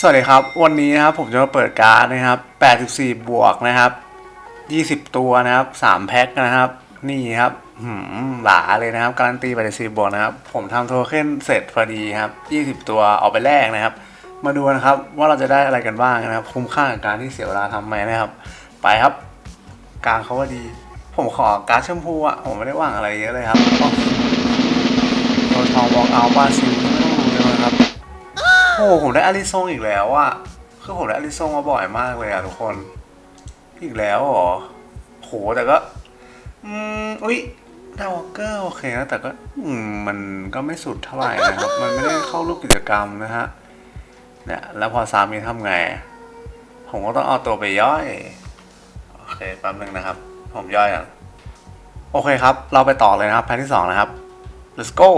สวัสดีครับ วันนี้นะครับผมจะมาเปิดการ์ดนะครับ 84 บวกนะครับ 20 ตัวนะครับ 3 แพ็คนะครับ นี่ครับหืมหลาเลยนะครับ การันตี84บวกนะครับ ผมทำโทเค็นเสร็จพอดีครับ 20 ตัวเอาไปแลกนะครับ มาดูนะครับว่าเราจะได้อะไรกันบ้างนะครับ คุ้มค่ากับการที่เสียเวลาทำไหมนะครับ ไปครับ กลางเขาว่าดี ผมขอการ์ดชมพูอะผมไม่ได้ว่างอะไรเยอะเลยครับตัวทองบอกเอาบาซิลไม่ต้องรู้เลยนะครับ โอ้โหผมได้อาริซงอีกแล้วอะคือผมได้อาริซงมาบ่อยมากเลยอะทุกคน อีกแล้วเหรอโหแต่ก็ อืมอุ้ยดาวเกอร์โอเคนะแต่ก็ อืมมันก็ไม่สุดเท่าไหร่นะครับ มันไม่ได้เข้ารูปกิจกรรมนะฮะเนี่ยแล้วพอซามีทำไง ผมก็ต้องเอาตัวไปย่อย โอเคแป๊บนึงนะครับ ผมย่อยอะโอเคครับ เราไปต่อเลยนะครับแพทที่สองนะครับ let's go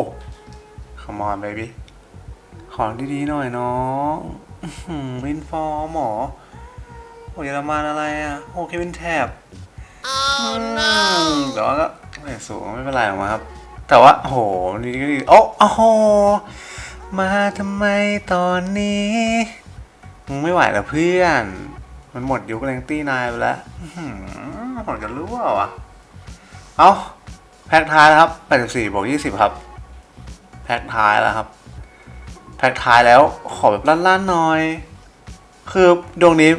come on baby ของดีๆหน่อยน้องอื้อหือวินฟอร์มหมอโอ้เยอรมันอะไรอะโอเควินแท็บมแต่ว่าก็ไม่สูงไม่เป็นไรหรอกมั้งครับ แต่ว่าโอ้โหนี่ก็ดีโอ้โอ้โหมาทำไมตอนนี้มึงไม่ไหวแล้วเพื่อน มันหมดยุคแรงตี้นายไปแล้วอื้อหือผมจะรู้ว่าวะเอาแพ็คท้ายนะครับ84บวก20 ครับ แพ็คท้ายแล้วครับ แพ็คท้ายแล้วขอแบบลั่นๆหน่อย คือดวงนี้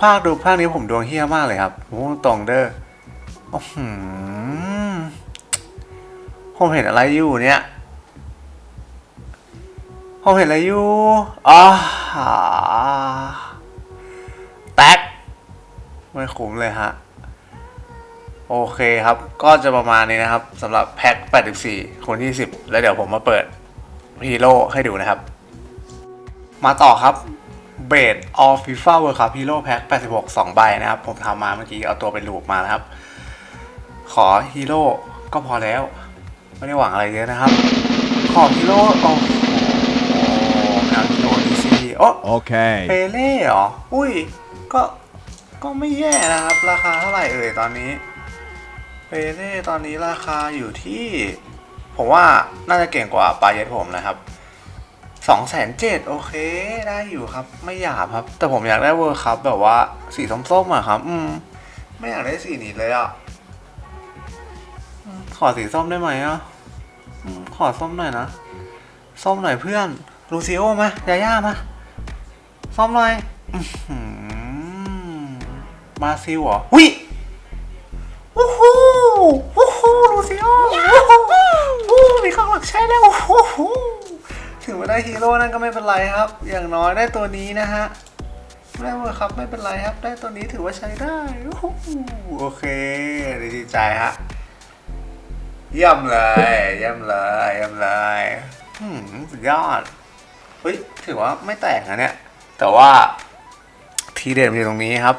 ภาคดูภาคนี้ผมดวงเฮี้ยมากเลยครับผมพูดตรงเด้อโอ้โหอผมเห็นอะไรอยู่เนี่ยผมเห็นอะไรอยู่อ๋อแตกไม่คุ้มเลยฮะ โอเคครับ ก็จะประมาณนี้นะครับสำหรับแพ็ค 84 คนที่ 10 แล้วเดี๋ยวผมมาเปิดฮีโร่ให้ดูนะครับ มาต่อครับเบดออฟฟิฟ้าเวิร์ครับฮีโร่แพ็ค86 2 ใบนะครับ ผมทำมาเมื่อกี้เอาตัวไปลูปมานะครับ ขอฮีโร่ก็พอแล้ว ไม่ได้หวังอะไรเยอะนะครับ ขอฮีโร่โอ้โหไม่เอาฮีโร่ดีซีโอ้ Okay. เปเล่เหรอ อุ้ย ก็ก็ไม่แย่นะครับ ราคาเท่าไหร่เอ่ยตอนนี้เปเล่ตอนนี้ราคาอยู่ที่ ผมว่าน่าจะเก่งกว่าปลาเย็ดผมนะครับ สองแสนเจ็ดโอเคได้อยู่ครับ ไม่หยาบครับ แต่ผมอยากได้เวอร์คัพแบบว่าสีส้มๆอะครับ อืม ไม่อยากได้สีนี้เลยอะขอสีส้มได้ไหมอะขอส้มหน่อยนะ ส้มหน่อยเพื่อน ลูซิโอมายาย่ามาซ่อมหน่อยอื้อหือบราซิลเหรอวิวู้ฮู้วู้ฮู้ลูซิโอวู้ฮู้วู้มีข้างหลังใช้แล้ววู้ฮู้ ถึงไม่ได้ฮีโร่นั่นก็ไม่เป็นไรครับ อย่างน้อยได้ตัวนี้นะฮะไม่ได้เวอร์ครับไม่เป็นไรครับ ได้ตัวนี้ถือว่าใช้ได้โอเคดีใจฮะเยี่ยมเลยเยี่ยมเลยเยี่ยมเลยอืมสุดยอดเฮ้ยถือว่าไม่แตกนะเนี่ย แต่ว่าทีเด็ดอยู่ตรงนี้ครับ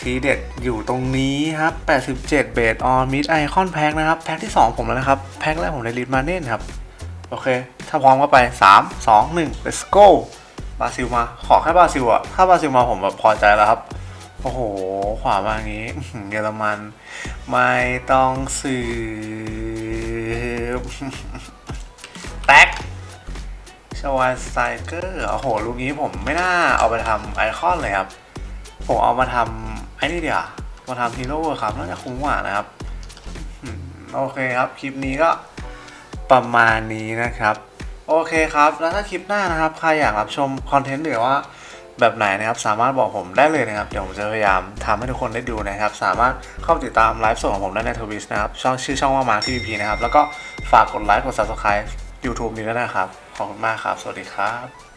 ทีเด็ดอยู่ตรงนี้ครับ 87 เบสออนมิดไอคอนแพ็คนะครับ แพ็คที่ 2 ผมแล้วนะครับ แพ็คแรกผมได้ลิดมาเน่นครับ โอเค ถ้าพร้อมก็ไป 3 2 1 let's go บราซิลมา ขอแค่บราซิลอะถ้าบราซิลมาผมแบบพอใจแล้วครับ โอ้โห ขวามาอย่างนี้ เยอรมัน ไม่ต้องสืบแตกชวาไซเกอร์โอ้โห ลูกนี้ผมไม่น่าเอาไปทำไอคอนเลยครับ ผมเอามาทำไอ้นี่เดี๋ยวมาทำฮีโร่ครับน่าจะคุ้มกว่านะครับ โอเคครับ คลิปนี้ก็ ประมาณนี้นะครับ โอเคครับ แล้วถ้าคลิปหน้านะครับ ใครอยากรับชมคอนเทนต์หรือว่าแบบไหนนะครับสามารถบอกผมได้เลยนะครับ เดี๋ยวผมจะพยายามทำให้ทุกคนได้ดูนะครับ สามารถเข้าติดตามไลฟ์สดของผมได้ในทวิชนะครับ ช่องชื่อช่องว่ามาร์ทีวีนะครับ แล้วก็ฝากกดไลค์กด subscribe YouTube นี้ด้วยนะครับ ขอบคุณมากครับ สวัสดีครับ